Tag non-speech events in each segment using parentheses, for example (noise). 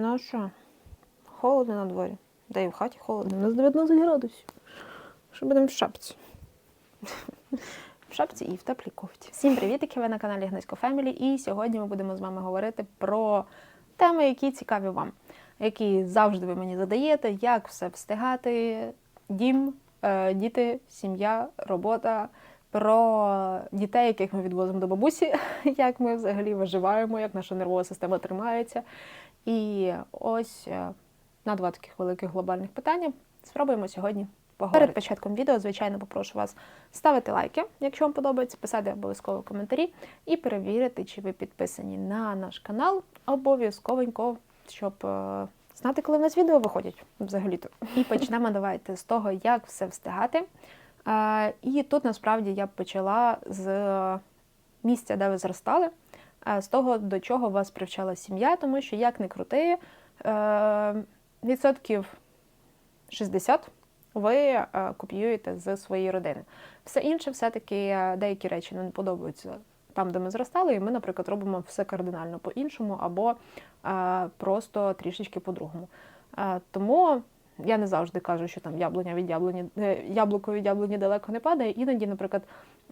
Ну а що? Холодно на дворі. Де і в хаті холодно. У нас 19 градусів. Що будемо в шапці? (laughs) В шапці і в теплій кофті. Всім привітики! Ви на каналі Гнесько Фемілі. І сьогодні ми будемо з вами говорити про теми, які цікаві вам, які завжди ви мені задаєте, як все встигати, дім, е, діти, сім'я, робота. Про дітей, яких ми відвозимо до бабусі, (laughs) як ми взагалі виживаємо, як наша нервова система тримається. І ось е, на два таких великих глобальних питання спробуємо сьогодні поговорити. Перед початком відео, звичайно, попрошу вас ставити лайки, якщо вам подобається, писати обов'язково коментарі і перевірити, чи ви підписані на наш канал обов'язковенько, щоб е, знати, коли в нас відео виходять взагалі-то. І (laughs) почнемо давайте з того, як все встигати. Е, І тут насправді я б почала з місця, де ви зростали, з того, до чого вас привчала сім'я, тому що як не крути, е, відсотків 60 ви е, копіюєте з своєї родини. Все інше, все-таки е, деякі речі не подобаються там, де ми зростали, і ми, наприклад, робимо все кардинально по-іншому або е, просто трішечки по-другому. Е, Тому я не завжди кажу, що там яблуня від яблуні, е, яблуко від яблуні далеко не падає. Іноді, наприклад,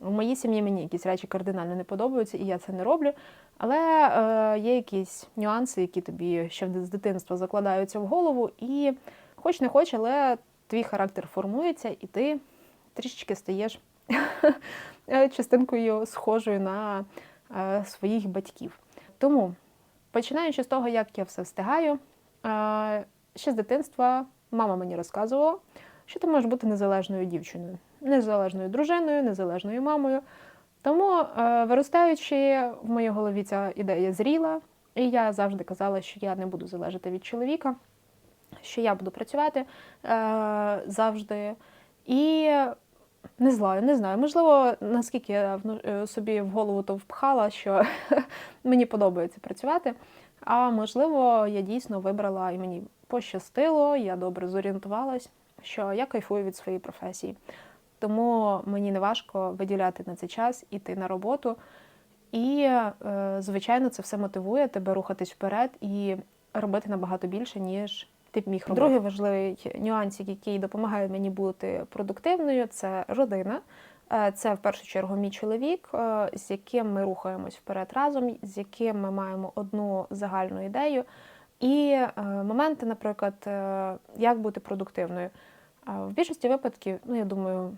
в моїй сім'ї мені якісь речі кардинально не подобаються, і я це не роблю. Але е, є якісь нюанси, які тобі ще з дитинства закладаються в голову, і хоч не хоч, але твій характер формується, і ти трішечки стаєш (laughs) частинкою схожою на е, своїх батьків. Тому, починаючи з того, як я все встигаю, е, ще з дитинства мама мені розказувала, що ти можеш бути незалежною дівчиною, незалежною дружиною, незалежною мамою. Тому, е, виростаючи, в моїй голові ця ідея зріла, і я завжди казала, що я не буду залежати від чоловіка, що я буду працювати е, завжди. І не знаю, не знаю. Можливо, наскільки я е, собі в голову то впхала, що (laughs) мені подобається працювати. А можливо, я дійсно вибрала і мені пощастило, я добре зорієнтувалась, що я кайфую від своєї професії. Тому мені не важко виділяти на цей час, іти на роботу. І, е, звичайно, це все мотивує тебе рухатись вперед і робити набагато більше, ніж ти б міг робити. Другий важливий нюансик, який допомагає мені бути продуктивною, це родина. Е, Це в першу чергу мій чоловік, е, з яким ми рухаємось вперед разом, з яким ми маємо одну загальну ідею. І моменти, наприклад, як бути продуктивною. В більшості випадків, ну я думаю,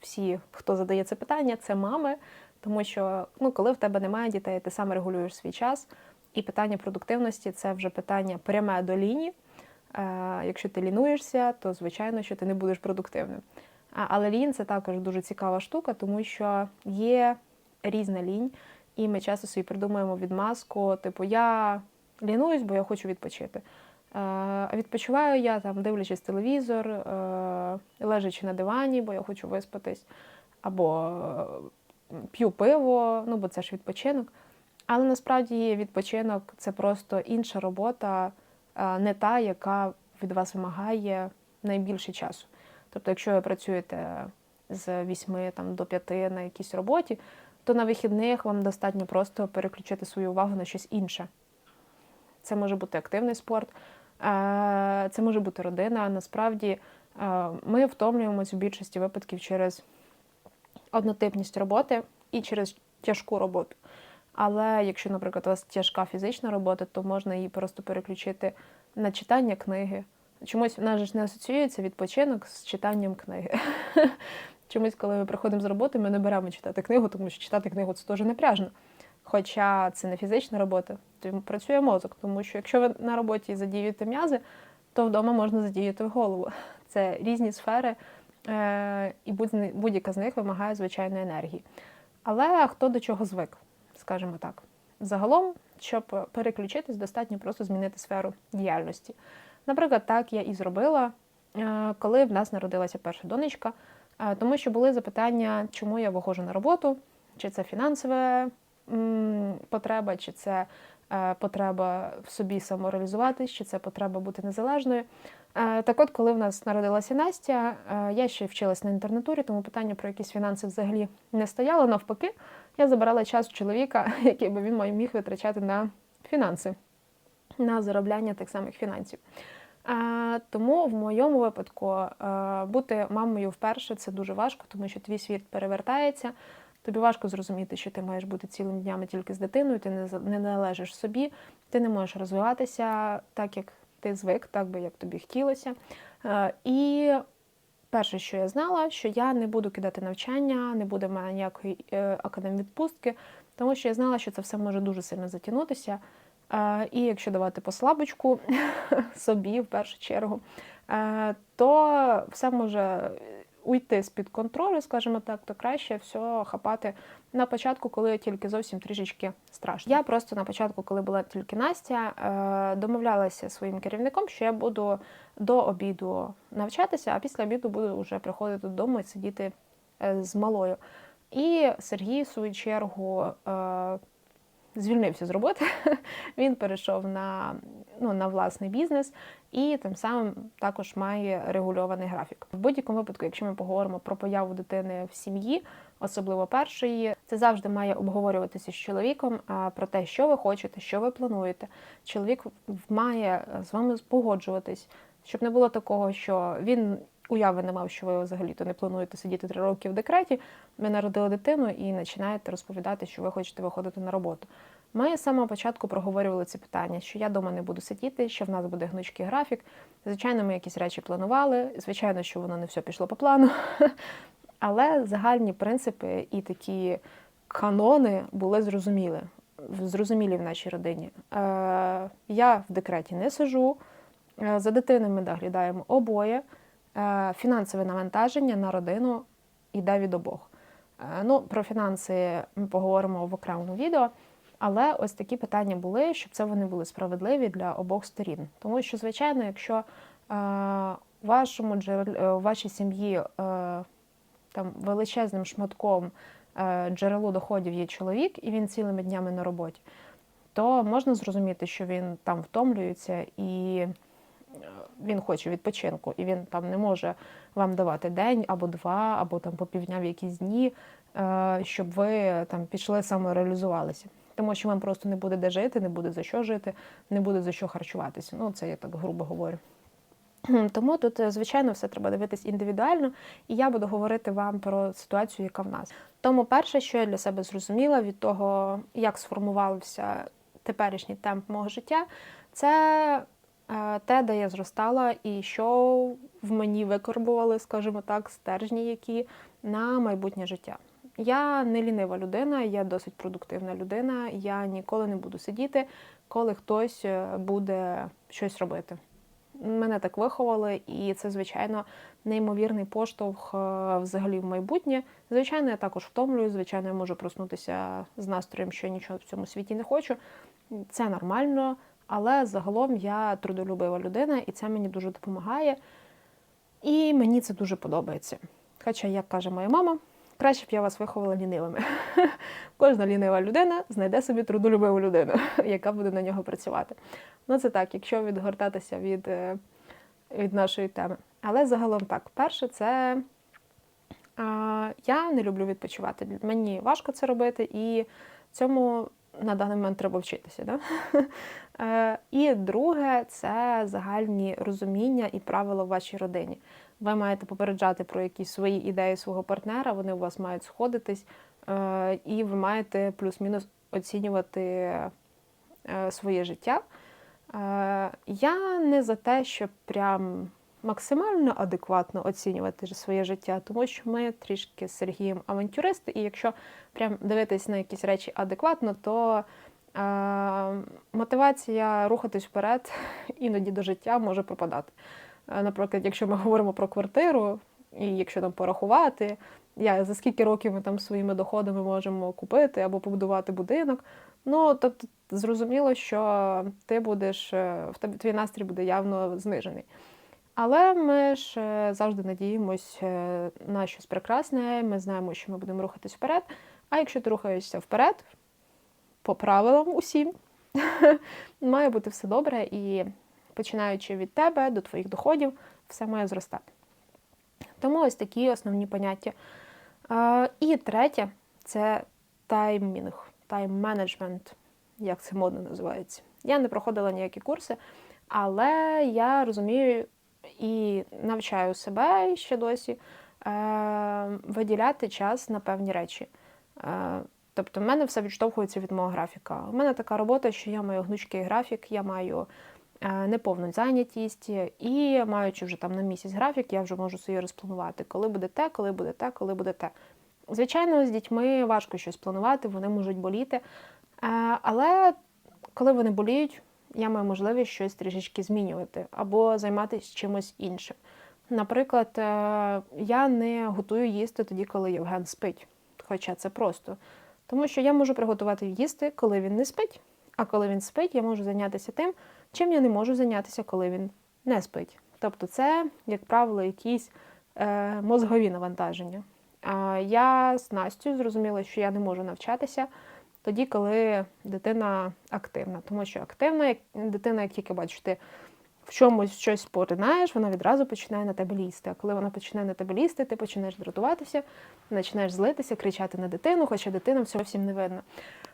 всі, хто задає це питання, це мами, тому що ну, коли в тебе немає дітей, ти сам регулюєш свій час. І питання продуктивності це вже питання пряме до лінії. Е, Якщо ти лінуєшся, то звичайно, що ти не будеш продуктивним. Але лінь це також дуже цікава штука, тому що є різна лінь, і ми часто собі придумуємо відмазку, типу, я лінуюсь, бо я хочу відпочити. Е, відпочиваю я там, дивлячись телевізор, е, лежачи на дивані, бо я хочу виспатись, або е, п'ю пиво, ну бо це ж відпочинок. Але насправді відпочинок це просто інша робота, не та, яка від вас вимагає найбільше часу. Тобто, якщо ви працюєте з 8 там, до 5 на якійсь роботі, то на вихідних вам достатньо просто переключити свою увагу на щось інше. Це може бути активний спорт, це може бути родина. Насправді е, ми втомлюємось в більшості випадків через однотипність роботи і через тяжку роботу. Але якщо, наприклад, у вас тяжка фізична робота, то можна її просто переключити на читання книги. Чомусь в нас ж не асоціюється відпочинок з читанням книги. (laughs) Чомусь, коли ми приходимо з роботи, ми не беремо читати книгу, тому що читати книгу це теж напряжно. Хоча це не фізична робота, то працює мозок. Тому що якщо ви на роботі задіюєте м'язи, то вдома можна задіяти голову. (laughs) Це різні сфери, е, і будь- будь-яка з них вимагає звичайної енергії. Але хто до чого звик, скажімо так. Загалом, щоб переключитись, достатньо просто змінити сферу діяльності. Наприклад, так я і зробила, е, коли в нас народилася перша донечка, е, тому що були запитання, чому я виходжу на роботу, чи це фінансова м, потреба, чи це е, потреба в собі самореалізуватись, чи це потреба бути незалежною. Е, Так от, коли в нас народилася Настя, е, я ще вчилась на інтернатурі, тому питання про якісь фінанси взагалі не стояло. Навпаки, я забирала час у чоловіка, (laughs) який би він міг витрачати на фінанси. на заробляння тих самих фінансів. Тому в моєму випадку бути мамою вперше це дуже важко, тому що твій світ перевертається. Тобі важко зрозуміти, що ти маєш бути цілими днями тільки з дитиною, ти не належиш собі, ти не можеш розвиватися так, як ти звик, так би як тобі хотілося. Е, І перше, що я знала, що я не буду кидати навчання, не буде в мене ніякої е, академвідпустки, тому що я знала, що це все може дуже сильно затягнутися. Е, І якщо давати послабочку (laughs) собі в першу чергу, то все може уйти з-під контролю, скажімо так, то краще все хапати на початку, коли тільки зовсім трішечки страшно. Я просто на початку, коли була тільки Настя, е, домовлялася своїм керівником, що я буду до обіду навчатися, а після обіду буду вже приходити додому і сидіти е, з малою. І Сергій, в свою чергу, е, звільнився з роботи. (laughs) Він перейшов на, ну, на власний бізнес і тим самим також має регульований графік. В будь-якому випадку, якщо ми поговоримо про появу дитини в сім'ї, особливо першої, це завжди має обговорюватися з чоловіком про те, що ви хочете, що ви плануєте. Чоловік має з вами погоджуватись, щоб не було такого, що він. Уяви не мав, що ви взагалі-то не плануєте сидіти три роки в декреті. Ви народили дитину і починаєте розповідати, що ви хочете виходити на роботу. Ми з самого початку проговорювали це питання, що я вдома не буду сидіти, що в нас буде гнучкий графік. Звичайно, ми якісь речі планували. Звичайно, що воно не все пішло по плану. (laughs) Але загальні принципи і такі канони були зрозумілі, зрозумілі в нашій родині. Е, я в декреті не сижу, е, за дитиною ми доглядаємо обоє. Е, Фінансове навантаження на родину йде від обох. Е, Ну, про фінанси ми поговоримо в окремому відео. Але ось такі питання були, щоб це вони були справедливі для обох сторін. Тому що, звичайно, якщо е, у вашому у вашій сім'ї там величезним шматком джерело доходів є чоловік, і він цілими днями на роботі, то можна зрозуміти, що він там втомлюється і він хоче відпочинку, і він там не може вам давати день або два, або там по півдня в якісь дні, е, щоб ви там пішли самореалізувалися. Тому що вам просто не буде де жити, не буде за що жити, не буде за що харчуватися. Ну, це я так грубо говорю. Тому тут, е, звичайно, все треба дивитись індивідуально, і я буду говорити вам про ситуацію, яка в нас. Тому перше, що я для себе зрозуміла від того, як сформувався теперішній темп мого життя, це те, де я зростала, і що в мені викорбували, скажімо так, стержні, які на майбутнє життя. Я не лінива людина, я досить продуктивна людина. Я ніколи не буду сидіти, коли хтось е, буде щось робити. Мене так виховали, і це, звичайно, неймовірний поштовх е, взагалі в майбутнє. Звичайно, я також втомлюю, звичайно, я можу проснутися з настроєм, що я нічого в цьому світі не хочу. Це нормально, але загалом я трудолюбива людина, і це мені дуже допомагає. І мені це дуже подобається. Хоча, як каже моя мама, краще б я вас виховала лінивими. (laughs) Кожна лінива людина знайде собі трудолюбиву людину, (laughs) яка буде на нього працювати. Ну, це так, якщо відгортатися від, е, від нашої теми. Але загалом так, перше, це я не люблю відпочивати. Мені важко це робити, і цьому на даний момент треба вчитися. Да? (laughs) Е, І друге, це загальні розуміння і правила в вашій родині. Ви маєте попереджати про якісь свої ідеї свого партнера, вони у вас мають сходитись, е, і ви маєте плюс-мінус оцінювати е, своє життя. Я не за те, щоб прям максимально адекватно оцінювати своє життя, тому що ми трішки з Сергієм авантюристи, і якщо прям дивитись на якісь речі адекватно, то е, мотивація рухатись вперед (laughs) іноді до життя може пропадати. Е, Наприклад, якщо ми говоримо про квартиру, і якщо там порахувати, я, за скільки років ми там своїми доходами можемо купити або побудувати будинок. Ну, тобто, зрозуміло, що ти будеш, е, в тебе твій настрій буде явно знижений. Але ми ж е, завжди надіємось е, на щось прекрасне, ми знаємо, що ми будемо рухатись вперед. А якщо ти рухаєшся вперед, по правилам усім, (laughs) має бути все добре, і починаючи від тебе до твоїх доходів, все має зростати. Тому ось такі основні поняття. І третє це таймінг, тайм-менеджмент, як це модно називається. Я не проходила ніякі курси, але я розумію і навчаю себе ще досі е, виділяти час на певні речі. Е, Тобто, в мене все відштовхується від мого графіка. У мене така робота, що я маю гнучкий графік, я маю е, неповну зайнятість, і маючи вже там на місяць графік, я вже можу собі розпланувати, коли буде те, коли буде те, коли буде те. Звичайно, з дітьми важко щось планувати, вони можуть боліти. Е, Але коли вони боліють, я маю можливість щось трішечки змінювати або займатися чимось іншим. Наприклад, е, я не готую їсти тоді, коли Євген спить, хоча це просто. Тому що я можу приготувати їсти, коли він не спить, а коли він спить, я можу зайнятися тим, чим я не можу зайнятися, коли він не спить. Тобто, це, як правило, якісь е, мозгові навантаження. Я з Настю зрозуміла, що я не можу навчатися тоді, коли дитина активна. Тому що активна дитина, як тільки бачиш, ти в чомусь щось поринаєш, вона відразу починає на тебе лізти. А коли вона починає на тебе лізти, ти починаєш дратуватися, починаєш злитися, кричати на дитину, хоча дитина всього всім не видно.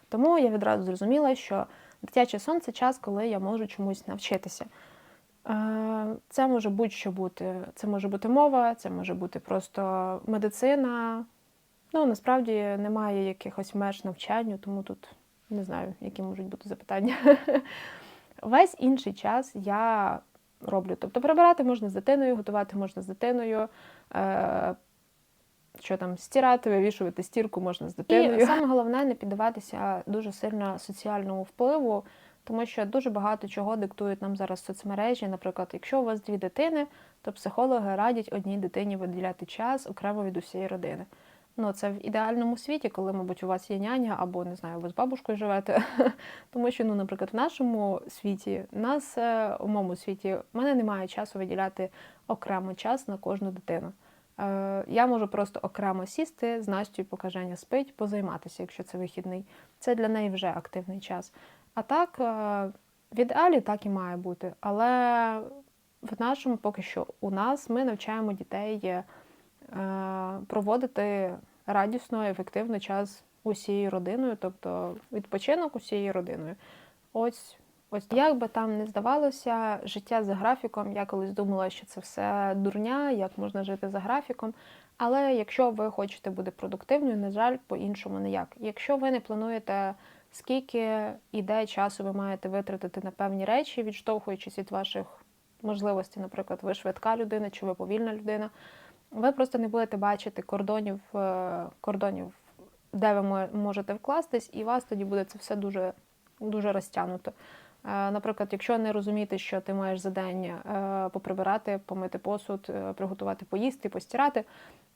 Тому я відразу зрозуміла, що дитячий сон це час, коли я можу чомусь навчитися. Це може будь-що бути. Це може бути мова, це може бути просто медицина. Ну, насправді немає якихось меж навчанню, тому тут не знаю, які можуть бути запитання. (laughs) Весь інший час я роблю. Тобто прибирати можна з дитиною, готувати можна з дитиною. Е, що там стирати, вивішувати стірку можна з дитиною. І саме (laughs) головне не піддаватися дуже сильно соціальному впливу, тому що дуже багато чого диктують нам зараз соцмережі. Наприклад, якщо у вас дві дитини, то психологи радять одній дитині виділяти час окремо від усієї родини. Ну, це в ідеальному світі, коли, мабуть, у вас є няня або не знаю, ви з бабушкою живете. (laughs) Тому що, ну, наприклад, в нашому світі, нас е, у моєму світі, в мене немає часу виділяти окремо час на кожну дитину. Е, Я можу просто окремо сісти з Настю, поки Женя спить, позайматися, якщо це вихідний. Це для неї вже активний час. А так, е, в ідеалі так і має бути. Але в нашому поки що у нас ми навчаємо дітей е, проводити радісно, ефективно час усією родиною, тобто відпочинок усією родиною. Ось. Ось як би там не здавалося, життя за графіком. Я колись думала, що це все дурня, як можна жити за графіком. Але якщо ви хочете бути продуктивною, на жаль, по-іншому ніяк. Якщо ви не плануєте, скільки і де часу ви маєте витратити на певні речі, відштовхуючись від ваших можливостей, наприклад, ви швидка людина чи ви повільна людина, ви просто не будете бачити кордонів, е, кордонів, де ви можете вкластись, і вас тоді буде це все дуже, дуже розтягнуто. Е, Наприклад, якщо не розуміти, що ти маєш за день е, поприбирати, помити посуд, приготувати поїсти, постирати,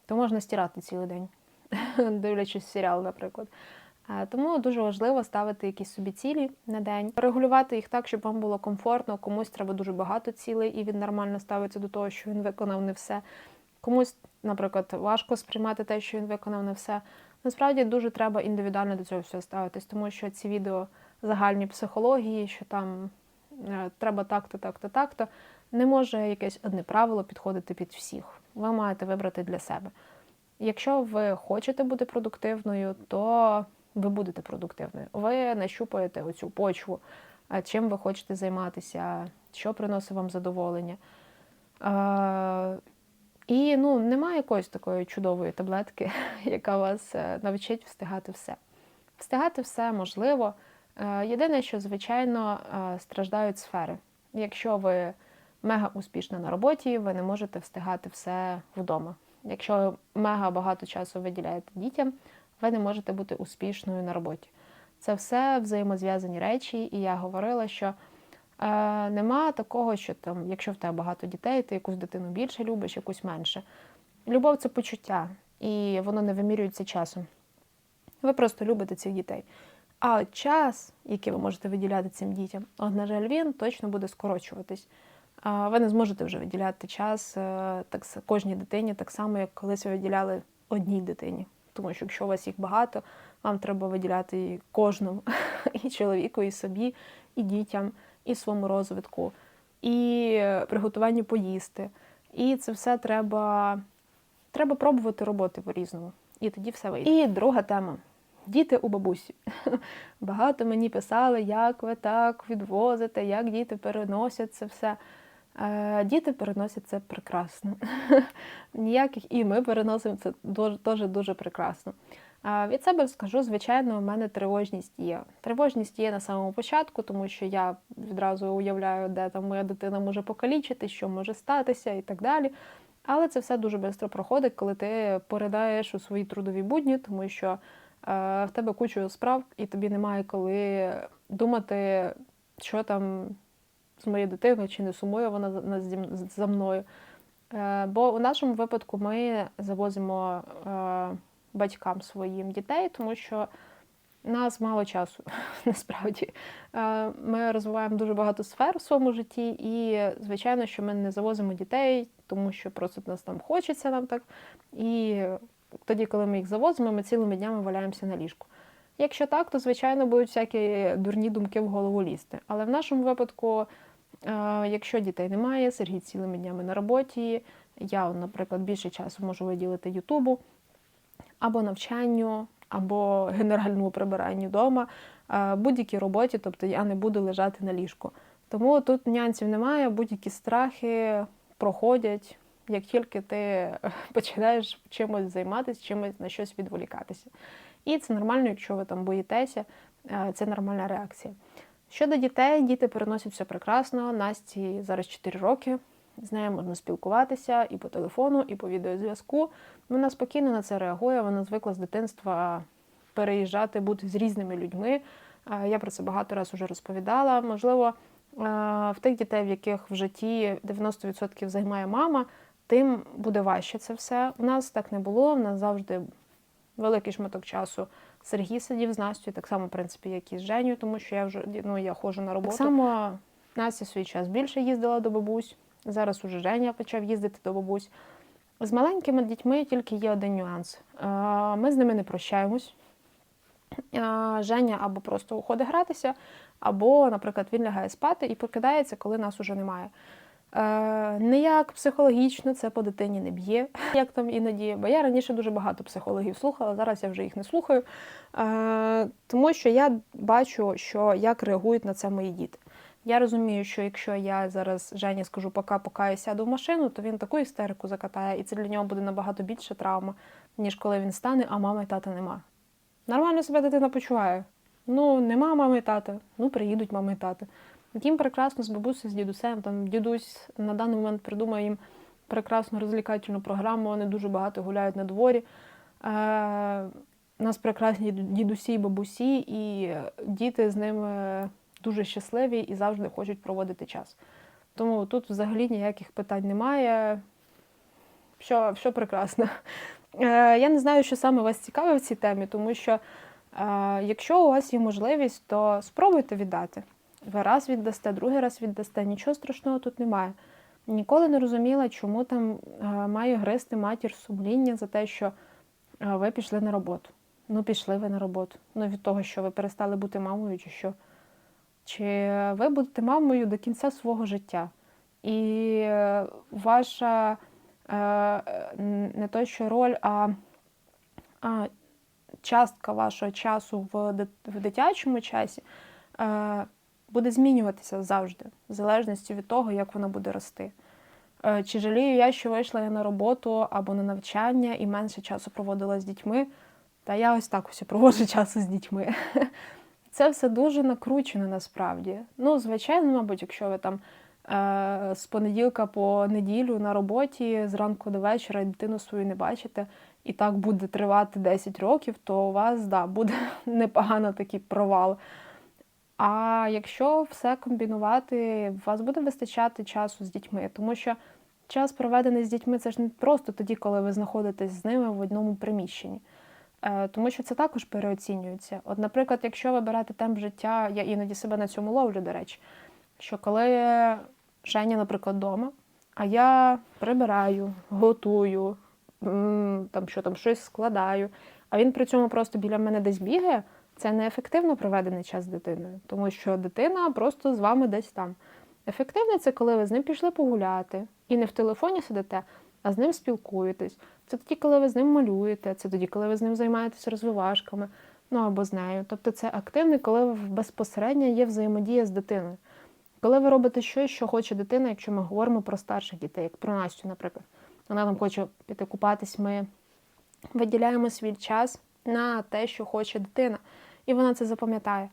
то можна стирати цілий день, (laughs) дивлячись серіал, наприклад. Тому дуже важливо ставити якісь собі цілі на день, регулювати їх так, щоб вам було комфортно. Комусь треба дуже багато цілей, і він нормально ставиться до того, що він виконав не все. Комусь, наприклад, важко сприймати те, що він виконав не все. Насправді дуже треба індивідуально до цього всього ставитись, тому що ці відео загальні психології, що там е, треба так-то, так-то, так-то, не може якесь одне правило підходити під всіх. Ви маєте вибрати для себе. Якщо ви хочете бути продуктивною, то ви будете продуктивною. Ви нащупаєте оцю почву, чим ви хочете займатися, що приносить вам задоволення. І ну, немає якоїсь такої чудової таблетки, (laughs) яка вас е, навчить встигати все. Встигати все можливо. Е, Єдине, що, звичайно, е, страждають сфери. Якщо ви мега успішна на роботі, ви не можете встигати все вдома. Якщо мега багато часу виділяєте дітям, ви не можете бути успішною на роботі. Це все взаємозв'язані речі, і я говорила, що е, нема такого, що там, якщо в тебе багато дітей, ти якусь дитину більше любиш, якусь менше. Любов це почуття, і воно не вимірюється часом. Ви просто любите цих дітей. А от час, який ви можете виділяти цим дітям, от, на жаль, він точно буде скорочуватись. Ви не зможете вже виділяти час е, так, кожній дитині, так само, як колись ви виділяли одній дитині. Тому що якщо у вас їх багато, вам треба виділяти кожному, (laughs) і чоловіку, і собі, і дітям, і своєму розвитку, і е, приготуванню поїсти. І це все треба, треба пробувати роботи по-різному. І тоді все вийде. І друга тема. Діти у бабусі. (laughs) Багато мені писали, як ви так відвозите, як діти переносять це все. Е, Діти переносять це прекрасно. (laughs) Ніяких і ми переносимо це дуже, дуже, прекрасно. Від себе скажу, звичайно, у мене тривожність є. Тривожність є на самому початку, тому що я відразу уявляю, де там моя дитина може покалічити, що може статися і так далі. Але це все дуже швидко проходить, коли ти поридаєш у свої трудові будні, тому що е, в тебе кучу справ, і тобі немає коли думати, що там з моєю дитиною, чи не сумує вона за- на- за мною. Е, Бо у нашому випадку ми завозимо е, батькам своїм дітей, тому що нас мало часу (laughs) насправді. Е, Ми розвиваємо дуже багато сфер в своєму житті, і звичайно, що ми не завозимо дітей, тому що просто нас там хочеться нам так. І тоді, коли ми їх завозимо, ми цілими днями валяємося на ліжку. Якщо так, то звичайно будуть всякі дурні думки в голову лізти. Але в нашому випадку, е, якщо дітей немає, Сергій цілими днями на роботі, я, наприклад, більше часу можу виділити Ютубу або навчанню, або генеральному прибиранню вдома, е, будь-якій роботі, тобто я не буду лежати на ліжку. Тому тут нюансів немає, будь-які страхи проходять, як тільки ти (laughs) починаєш чимось займатися, чимось на щось відволікатися. І це нормально, якщо ви там боїтеся, е, це нормальна реакція. Щодо дітей, діти переносять все прекрасно. Насті зараз 4 роки. З нею можна спілкуватися і по телефону, і по відеозв'язку. Вона спокійно на це реагує. Вона звикла з дитинства переїжджати, бути з різними людьми. Я про це багато разів вже розповідала. Можливо, в тих дітей, в яких в житті 90% займає мама, тим буде важче це все. У нас так не було. У нас завжди великий шматок часу. Сергій сидів з Настю, так само, в принципі, як і з Женю, тому що я вже ну, я ходжу на роботу. Так само Настя свій час більше їздила до бабусь. Зараз уже Женя почав їздити до бабусь. З маленькими дітьми тільки є один нюанс. Е, Ми з ними не прощаємось. Е, Женя або просто уходить гратися, або, наприклад, він лягає спати і прокидається, коли нас уже немає. Е, Ніяк психологічно це по дитині не б'є, (laughs) як там іноді. Бо я раніше дуже багато психологів слухала, зараз я вже їх не слухаю. Тому що я бачу, що як реагують на це мої діти. Я розумію, що якщо я зараз Жені скажу пока-пока і сяду в машину, то він таку істерику закатає, і це для нього буде набагато більше травма, ніж коли він стане, а мами і тата нема. Нормально себе дитина почуває. Ну, нема мами і тата, ну приїдуть мами і тата. Їм прекрасно з бабусею, з дідусем. Там дідусь на даний момент придумає їм прекрасну розвлікательну програму, вони дуже багато гуляють на дворі. Е, у нас прекрасні дідусі і бабусі, і діти з ними дуже щасливі і завжди хочуть проводити час. Тому тут взагалі ніяких питань немає. Все, все прекрасно. Е, Я не знаю, що саме вас цікавить в цій темі, тому що е, якщо у вас є можливість, то спробуйте віддати. Ви раз віддасте, другий раз віддасте, нічого страшного тут немає. Ніколи не розуміла, чому там е, має гризти матір сумління за те, що е, ви пішли на роботу. Ну, пішли ви на роботу. Ну, від того, що ви перестали бути мамою, чи що. Чи ви будете мамою до кінця свого життя. І е, ваша е, не то, що роль, а, частка вашого часу в, дитячому часі е, буде змінюватися завжди, в залежності від того, як вона буде рости. Чи жалію я, що вийшла я на роботу або на навчання і менше часу проводила з дітьми? Та я ось так ось проводжу (laughs) часу з дітьми. Це все дуже накручено насправді. Ну, звичайно, мабуть, якщо ви там е, з понеділка по неділю на роботі зранку до вечора дитину свою не бачите, і так буде тривати 10 років, то у вас да, буде (laughs) непогано такий провал. А якщо все комбінувати, у вас буде вистачати часу з дітьми, тому що час, проведений з дітьми, це ж не просто тоді, коли ви знаходитесь з ними в одному приміщенні. Е, Тому що це також переоцінюється. От, наприклад, якщо ви берете темп життя, я іноді себе на цьому ловлю, до речі, що коли Женя, наприклад, вдома, а я прибираю, готую, там що там щось складаю, а він при цьому просто біля мене десь бігає, це неефективно проведений час з дитиною, тому що дитина просто з вами десь там. Ефективне це коли ви з ним пішли погуляти і не в телефоні сидите, а з ним спілкуєтесь. Це тоді, коли ви з ним малюєте, це тоді, коли ви з ним займаєтесь розвивашками. ну або з нею. Тобто це активний, коли безпосередньо є взаємодія з дитиною. Коли ви робите щось, що хоче дитина, якщо ми говоримо про старших дітей, як про Настю, наприклад, вона там хоче піти купатись, ми виділяємо свій час на те, що хоче дитина, і вона це запам'ятає.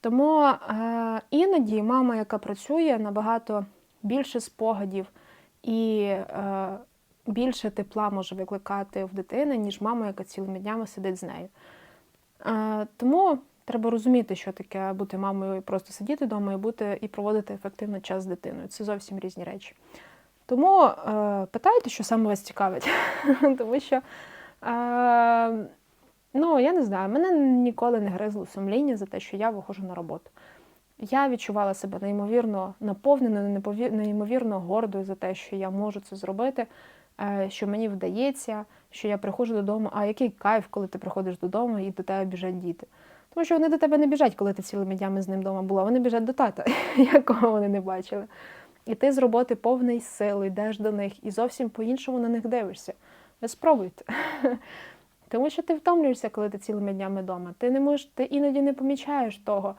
Тому е, іноді мама, яка працює, набагато більше спогадів і е, більше тепла може викликати в дитини, ніж мама, яка цілими днями сидить з нею. Тому треба розуміти, що таке бути мамою і просто сидіти вдома і бути і проводити ефективно час з дитиною. Це зовсім різні речі. Тому е, питайте, що саме вас цікавить. (laughs) Тому що, е, ну, я не знаю, мене ніколи не гризло сумління за те, що я виходжу на роботу. Я відчувала себе неймовірно наповненою, неймовірно гордою за те, що я можу це зробити, що мені вдається, що я приходжу додому. А який кайф, коли ти приходиш додому і до тебе біжать діти. Тому що вони до тебе не біжать, коли ти цілими днями з ним вдома була. Вони біжать до тата, (laughs) якого вони не бачили. І ти з роботи повний сил йдеш до них і зовсім по-іншому на них дивишся. Ви спробуйте. (laughs) Тому що ти втомлюєшся, коли ти цілими днями вдома. Ти не можеш, ти іноді не помічаєш того,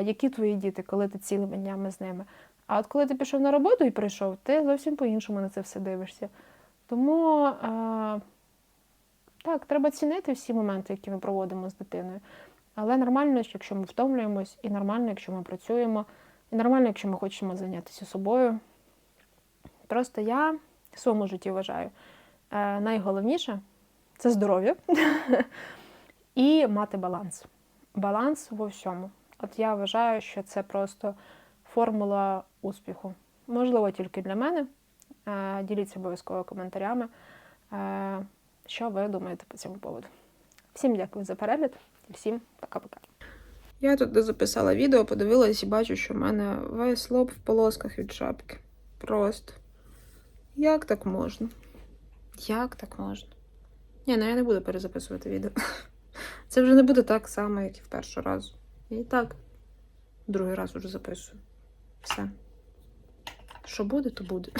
які твої діти, коли ти цілими днями з ними. А от коли ти пішов на роботу і прийшов, ти зовсім по-іншому на це все дивишся. Тому а, так, треба цінити всі моменти, які ми проводимо з дитиною. Але нормально, якщо ми втомлюємось, і нормально, якщо ми працюємо, і нормально, якщо ми хочемо зайнятися собою. Просто я в своєму житті вважаю, е, найголовніше це здоров'я (laughs) і мати баланс. Баланс во всьому. От я вважаю, що це просто формула успіху. Можливо, тільки для мене. Е, Діліться обов'язково коментарями, е, що ви думаєте по цьому поводу. Всім дякую за перегляд і всім пока-пока. Я тут записала відео, подивилась і бачу, що в мене весь лоб в полосках від шапки. Просто. Як так можна? Як так можна? Ні, ну я не буду перезаписувати відео. (laughs) Це вже не буде так само, як і в перший раз. І так, другий раз уже записую. Все. Що буде, то буде.